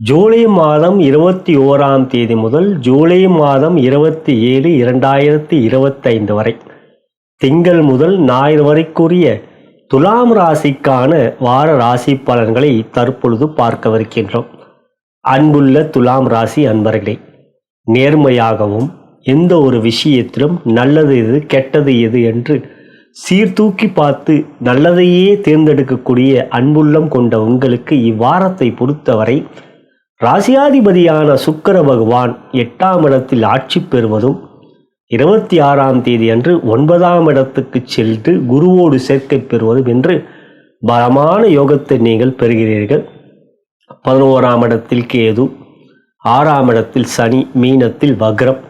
ஜூலை மாதம் இருபத்தி ஓராம் தேதி முதல் ஜூலை மாதம் இருபத்தி ஏழு இரண்டாயிரத்தி இருபத்தைந்து வரை. திங்கள் முதல் ஞாயிறு வரைக்குரிய துலாம் ராசிக்கான வார ராசி பலன்களை தற்பொழுது பார்க்கவிருக்கின்றோம். அன்புள்ள துலாம் ராசி அன்பர்களே நேர்மையாகவும் எந்த ஒரு விஷயத்திலும் நல்லது எது கெட்டது எது என்று சீர்தூக்கி பார்த்து நல்லதையே தேர்ந்தெடுக்கக்கூடிய அன்புள்ளம் கொண்ட உங்களுக்கு இவ்வாரத்தை பொறுத்தவரை ராசியாதிபதியான சுக்கிர பகவான் எட்டாம் இடத்தில் ஆட்சி பெறுவதும் இருபத்தி ஆறாம் தேதி அன்று ஒன்பதாம் இடத்துக்கு சென்று குருவோடு சேர்க்கை பெறுவதும் என்று பலமான யோகத்தை நீங்கள் பெறுகிறீர்கள். பதினோராம் இடத்தில் கேது ஆறாம் இடத்தில் சனி மீனத்தில் வக்ரம்.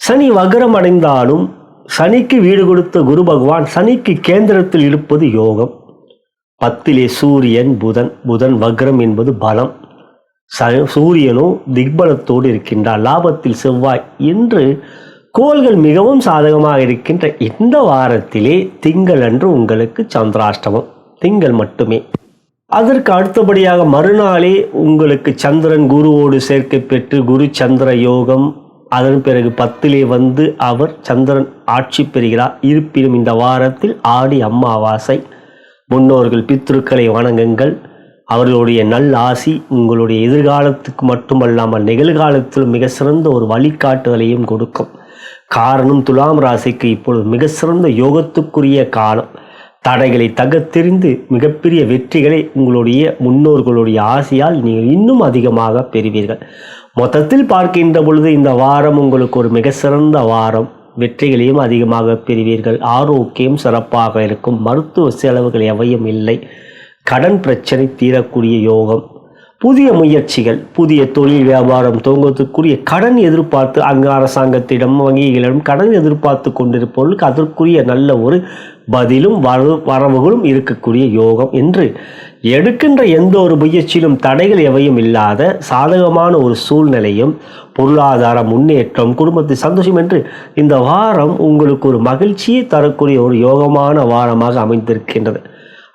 சனி வக்ரம் அடைந்தாலும் சனிக்கு வீடு கொடுத்த குரு பகவான் சனிக்கு கேந்திரத்தில் இருப்பது யோகம். பத்திலே சூரியன் புதன் புதன் வக்ரம் என்பது பலம். ச சூரியனும் திக்பலத்தோடு இருக்கின்றார். லாபத்தில் செவ்வாய் என்று கோள்கள் மிகவும் சாதகமாக இருக்கின்ற இந்த வாரத்திலே திங்கள் அன்று உங்களுக்கு சந்திராஷ்டமம். திங்கள் மட்டுமே. அதற்கு அடுத்தபடியாக மறுநாளே உங்களுக்கு சந்திரன் குருவோடு சேர்க்கை பெற்று குரு சந்திர யோகம் அதன் பிறகு பத்திலே வந்து அவர் சந்திரன் ஆட்சி பெறுகிறார். இருப்பினும் இந்த வாரத்தில் ஆடி அம்மாவாசை முன்னோர்கள் பித்ருக்களை வணங்குங்கள். அவர்களுடைய நல் ஆசி உங்களுடைய எதிர்காலத்துக்கு மட்டுமல்லாமல் நிகழ்காலத்திலும் மிக சிறந்த ஒரு வழிகாட்டுதலையும் கொடுக்கும். காரணம் துலாம் ராசிக்கு இப்பொழுது மிக சிறந்த யோகத்துக்குரிய காலம். தடைகளை தகத்தெறிந்து மிகப்பெரிய வெற்றிகளை உங்களுடைய முன்னோர்களுடைய ஆசையால் நீங்கள் இன்னும் அதிகமாக பெறுவீர்கள். மொத்தத்தில் பார்க்கின்ற பொழுது இந்த வாரம் உங்களுக்கு ஒரு மிக சிறந்த வாரம். வெற்றிகளையும் அதிகமாக பெறுவீர்கள். ஆரோக்கியம் சிறப்பாக இருக்கும். மருத்துவ செலவுகள் எவையும் இல்லை. கடன் பிரச்சனை தீரக்கூடிய யோகம் புதிய முயற்சிகள் புதிய தொழில் வியாபாரம் துவங்குவதற்குரிய கடன் எதிர்பார்த்து அங்கு அரசாங்கத்திடம் வங்கிகளிடம் கடன் எதிர்பார்த்து கொண்டிருப்பவர்களுக்கு அதற்குரிய நல்ல ஒரு பதிலும் வரவு வரவுகளும் இருக்கக்கூடிய யோகம் என்று எடுக்கின்ற எந்த ஒரு முயற்சியிலும் தடைகள் எவையும் இல்லாத சாதகமான ஒரு சூழ்நிலையும் பொருளாதார முன்னேற்றம் குடும்பத்தை சந்தோஷம் என்று இந்த வாரம் உங்களுக்கு ஒரு மகிழ்ச்சியை தரக்கூடிய ஒரு யோகமான வாரமாக அமைந்திருக்கின்றது.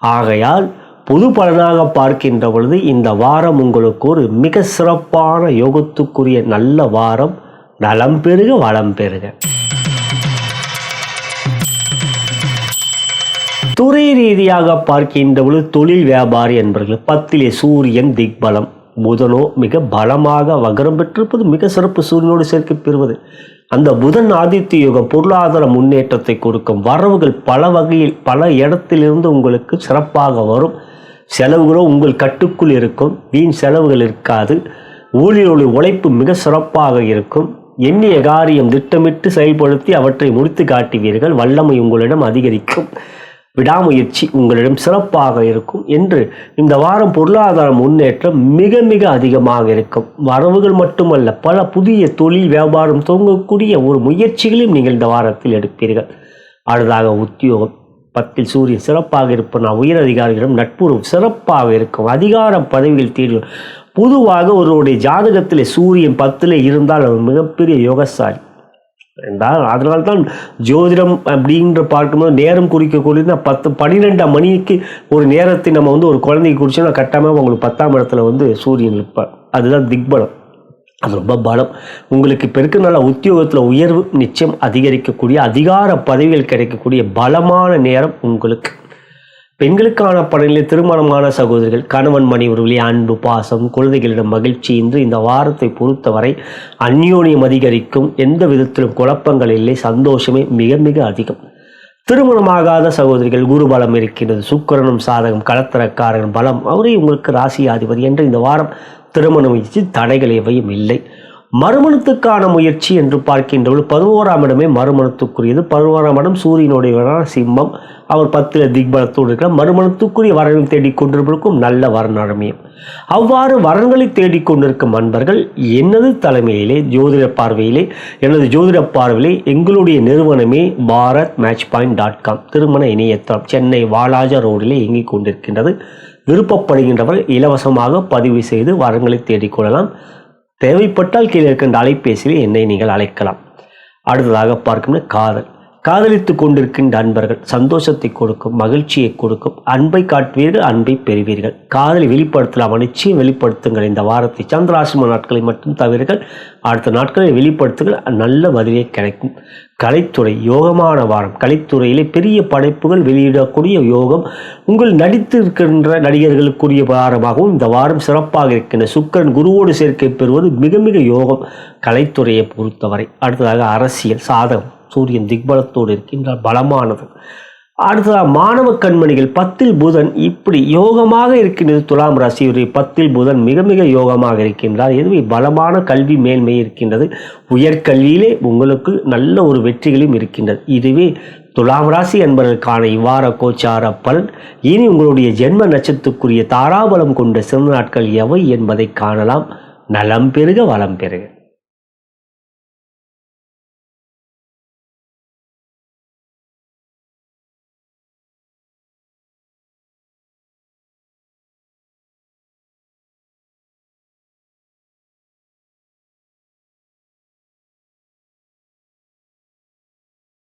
ஆகையால் பொது பலனாக பார்க்கின்ற பொழுது இந்த வாரம் உங்களுக்கு ஒரு மிக சிறப்பான யோகத்துக்குரிய நல்ல வாரம் நலம் பெருக வளம் பெருக. துறை ரீதியாக பார்க்கின்ற பொழுது தொழில் வியாபாரி என்பவர்கள் பத்திலே சூரியன் திக்பலம் புதனோ மிக பலமாக வகரம் பெற்றிருப்பது மிக சிறப்பு சூரியனோடு சேர்க்கை பெறுவது. அந்த புதன் ஆதித்ய யோகம் பொருளாதார முன்னேற்றத்தை கொடுக்கும் வரவுகள் பல வகையில் பல இடத்திலிருந்து உங்களுக்கு சிறப்பாக வரும். செலவுகளோ உங்கள் கட்டுக்குள் இருக்கும். வீண் செலவுகள் இருக்காது. ஊழியர்களுடைய உழைப்பு மிக சிறப்பாக இருக்கும். எண்ணிய காரியம் திட்டமிட்டு செயல்படுத்தி அவற்றை முடித்து காட்டுவீர்கள். வல்லமை உங்களிடம் அதிகரிக்கும். விடாமுயற்சி உங்களிடம் சிறப்பாக இருக்கும் என்று இந்த வாரம் பொருளாதார முன்னேற்றம் மிக மிக அதிகமாக இருக்கும். வரவுகள் மட்டுமல்ல பல புதிய தொழில் வியாபாரம் துவங்கக்கூடிய ஒரு முயற்சிகளையும் நீங்கள் இந்த வாரத்தில் எடுப்பீர்கள். அடுத்ததாக உத்தியோகம். பத்தில் சூரியன் சிறப்பாக இருப்பனால் உயர் அதிகாரிகளிடம் நட்புறவு சிறப்பாக இருக்கும் அதிகார பதவிகள் தேடி பொதுவாக ஒருவருடைய ஜாதகத்தில் சூரியன் பத்தில் இருந்தால் அவர் மிகப்பெரிய யோகசாரி என்றால் அதனால்தான் ஜோதிடம் அப்படின்ற பார்க்கும்போது நேரம் குறிக்கக்கூடியது பத்து பன்னிரெண்டாம் மணிக்கு ஒரு நேரத்தை நம்ம வந்து ஒரு குழந்தைக்கு குறிச்சோம்னா கட்டாமல் உங்களுக்கு பத்தாம் இடத்துல வந்து சூரியன் இருப்பார். அதுதான் திக்பலம். அது ரொம்ப பலம். உங்களுக்கு இப்போ இருக்கிறனால உத்தியோகத்தில் உயர்வு நிச்சயம் அதிகரிக்கக்கூடிய அதிகார பதவிகள் கிடைக்கக்கூடிய பலமான நேரம் உங்களுக்கு. பெண்களுக்கான படங்களில் திருமணமான சகோதரிகள் கணவன் மணி அன்பு பாசம் குழந்தைகளிடம் மகிழ்ச்சி இன்று இந்த வாரத்தை பொறுத்தவரை அந்யோனியம் அதிகரிக்கும். எந்த விதத்திலும் குழப்பங்கள் இல்லை சந்தோஷமே மிக மிக அதிகம். திருமணமாகாத சகோதரிகள் குரு பலம் இருக்கின்றது சுக்கரனும் சாதகம் கலத்தரக்காரன் பலம் அவரே உங்களுக்கு ராசியாதிபதி என்று இந்த வாரம் திருமணம் முயற்சி தடைகள் எவையும் இல்லை. மறுமணத்துக்கான முயற்சி என்று பார்க்கின்றவள் பதினோராம் இடமே மறுமணத்துக்குரியது. பதினோராம் இடம் சூரியனுடைய சிம்மம். அவர் பத்தில் திக்பலத்தோடு இருக்கிற மறுமணத்துக்குரிய வரன்களை தேடிக் கொண்டிருப்பதற்கும் நல்ல வரநழமையும் அவ்வாறு வரன்களை தேடிக் கொண்டிருக்கும் அன்பர்கள் எனது தலைமையிலே ஜோதிட பார்வையிலே எனது ஜோதிட பார்வையிலே எங்களுடைய நிறுவனமே Bharat match point dot com. திருமண இணையத்தளம் சென்னை வாலாஜா ரோடிலே இயங்கிக் கொண்டிருக்கின்றது. விருப்பப்படுகின்றவர் இலவசமாக பதிவு செய்து வரங்களை தேடிக்கொள்ளலாம் தேவைப்பட்டால் கீழே இருக்கின்ற அலைபேசியில் என்னை நீங்கள் அழைக்கலாம். அடுத்ததாக பார்க்கணும் காதல். காதலித்துக் கொண்டிருக்கின்ற அன்பர்கள் சந்தோஷத்தை கொடுக்கும் மகிழ்ச்சியை கொடுக்கும் அன்பை காட்டுவீர்கள் அன்பை பெறுவீர்கள். காதலை வெளிப்படுத்தலாம் நிச்சயம் வெளிப்படுத்துங்கள். இந்த வாரத்தை சந்திராசிரம நாட்களை மட்டும் தவிர்கள் அடுத்த நாட்களை வெளிப்படுத்துங்கள். நல்ல பதிலே கிடைக்கும். கலைத்துறை யோகமான வாரம். கலைத்துறையிலே பெரிய படைப்புகள் வெளியிடக்கூடிய யோகம் உங்கள் நடித்து இருக்கின்ற நடிகர்களுக்குரிய வாரமாகவும் இந்த வாரம் சிறப்பாக இருக்கின்ற சுக்கரன் குருவோடு சேர்க்கை பெறுவது மிக மிக யோகம். கலைத்துறையை பொறுத்தவரை. அடுத்ததாக அரசியல் சாதகம். சூரியன் திக்பலத்தோடு இருக்கின்றார் பலமானது. அடுத்ததாக மாணவ கண்மணிகள் பத்தில் புதன் இப்படி யோகமாக இருக்கின்றது. துலாம் ராசியுடைய பத்தில் புதன் மிக மிக யோகமாக இருக்கின்றார். எதுவே பலமான கல்வி மேன்மை இருக்கின்றது. உயர்கல்வியிலே உங்களுக்கு நல்ல ஒரு வெற்றிகளும் இருக்கின்றது. இதுவே துலாம் ராசி என்பதற்கான இவ்வார கோச்சார பலன். இனி உங்களுடைய ஜென்ம நட்சத்திரத்துக்குரிய தாராபலம் கொண்ட சிறந்த நாட்கள் எவை என்பதை காணலாம். நலம் பெருக வளம் பெறுக